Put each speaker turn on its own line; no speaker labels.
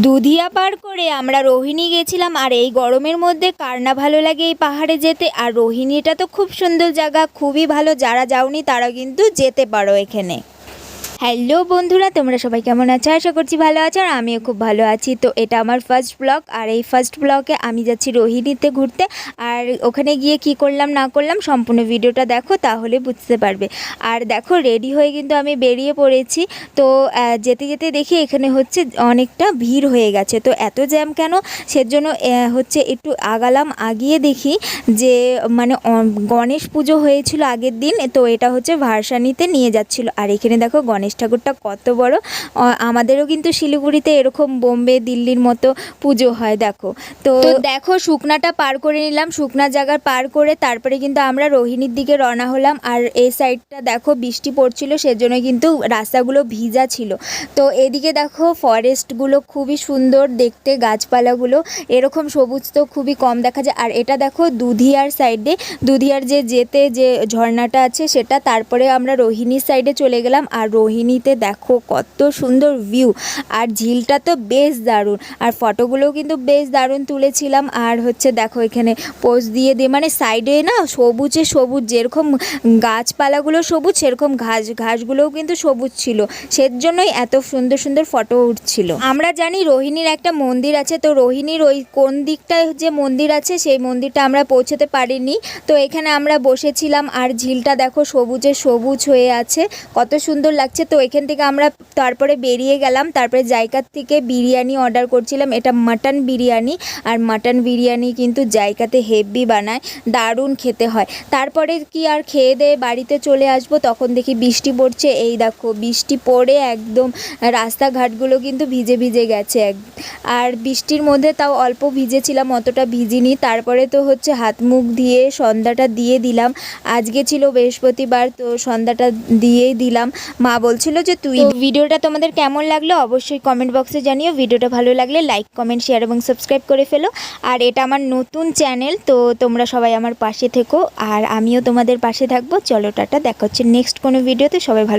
দুধিয়া পার করে আমরা রোহিণী গেছিলাম, আর এই গরমের মধ্যে কার না ভালো লাগে এই পাহাড়ে যেতে। আর রোহিণীটা তো খুব সুন্দর জায়গা, খুবই ভালো, যারা যাওনি তারা কিন্তু যেতে পারো এখানে। হ্যালো বন্ধুরা, তোমরা সবাই কেমন আছো? আশা করছি ভালো আছো আর আমিও খুব ভালো আছি। তো এটা আমার ফার্স্ট ব্লগ আর এই ফার্স্ট ব্লগে আমি যাচ্ছি রোহিণীতে ঘুরতে। আর ওখানে গিয়ে কি করলাম, না করলাম সম্পূর্ণ ভিডিওটা দেখো, তাহলে বুঝতে পারবে। আর দেখো রেডি হয়ে কিন্তু আমি বেরিয়ে পড়েছি। তো যেতে যেতে দেখি এখানে হচ্ছে অনেকটা ভিড় হয়ে গেছে। তো এত জ্যাম কেন? সেজন্য হচ্ছে একটু আগালাম, আগিয়ে দেখি যে মানে গণেশ পুজো হয়েছিল আগের দিন। তো এটা হচ্ছে ভার্সানিতে নিয়ে যাচ্ছিল। আর এখানে দেখো গণেশ ঠাকুরটা কত বড়। আমাদেরও কিন্তু শিলিগুড়িতে এরকম বোম্বে দিল্লির মতো পুজো হয় দেখো। তো দেখো শুকনাটা পার করে নিলাম শুকনা জায়গার পার করে তারপরে কিন্তু আমরা রোহিণীর দিকে রওনা হলাম। আর এই সাইডটা দেখো বৃষ্টি পড়ছিল সেজন্য কিন্তু রাস্তাগুলো ভিজা ছিল। তো এদিকে দেখো ফরেস্টগুলো খুবই সুন্দর দেখতে গাছপালাগুলো এরকম সবুজ তো খুবই কম দেখা যায়। আর এটা দেখো দুধিয়ার সাইডে দুধিয়ার যে যেতে যে ঝর্ণাটা আছে সেটা তারপরে আমরা রোহিণীর সাইডে চলে গেলাম। আর রোহিণীতে দেখো কত সুন্দর ভিউ আর ঝিলটা তো বেশ দারুণ। আর ফটোগুলোও কিন্তু বেশ দারুণ তুলেছিলাম। আর হচ্ছে দেখো এখানে পোজ দিয়ে দিয়ে মানে সাইডে না সবুজে সবুজ, যেরকম গাছপালাগুলো সবুজ, সেরকম ঘাস, ঘাসগুলোও কিন্তু সবুজ ছিল। সেজন্যই এত সুন্দর সুন্দর ফটো উঠছিল। আমরা জানি রোহিণীর একটা মন্দির আছে। তো রোহিণীর ওই কোন দিকটায় যে মন্দির আছে, সেই মন্দিরটা আমরা পৌঁছতে পারিনি। তো এখানে আমরা বসেছিলাম। আর ঝিলটা দেখো সবুজে সবুজ হয়ে আছে। কত সুন্দর লাগছে। তো এখান থেকে আমরা তারপরে বেরিয়ে গেলাম। তারপরে জায়গার থেকে বিরিয়ানি অর্ডার করছিলাম। এটা মাটন বিরিয়ানি। আর মাটন বিরিয়ানি কিন্তু জায়গাতে হেভি বানায়। দারুণ খেতে হয়। তারপরে কি আর খেয়ে দিয়ে বাড়িতে চলে আসব? তখন দেখি বৃষ্টি পড়ছে। এই দেখো, বৃষ্টি পড়ে একদম রাস্তাঘাটগুলো কিন্তু ভিজে ভিজে গেছে এক। আর বৃষ্টির মধ্যে তাও অল্প ভিজেছিলাম, অতটা ভিজিনি। তারপরে তো হচ্ছে হাত মুখ দিয়ে সন্ধ্যাটা দিয়ে দিলাম। আজকে ছিল বৃহস্পতিবার, তো সন্ধ্যাটা দিয়েই দিলাম। মা বলছিল যে তুই ভিডিওটা তোমাদের কেমন লাগল অবশ্যই কমেন্ট বক্সে জানিও। ভিডিওটা ভালো লাগলে লাইক কমেন্ট শেয়ার এবং সাবস্ক্রাইব করে ফেলো। আর এটা আমার নতুন চ্যানেল তো তোমরা সবাই আমার পাশে থেকো। আর আমিও তোমাদের পাশে থাকব। চলো টাটা, দেখা হচ্ছে নেক্সট কোনো ভিডিওতে সবাই ভালো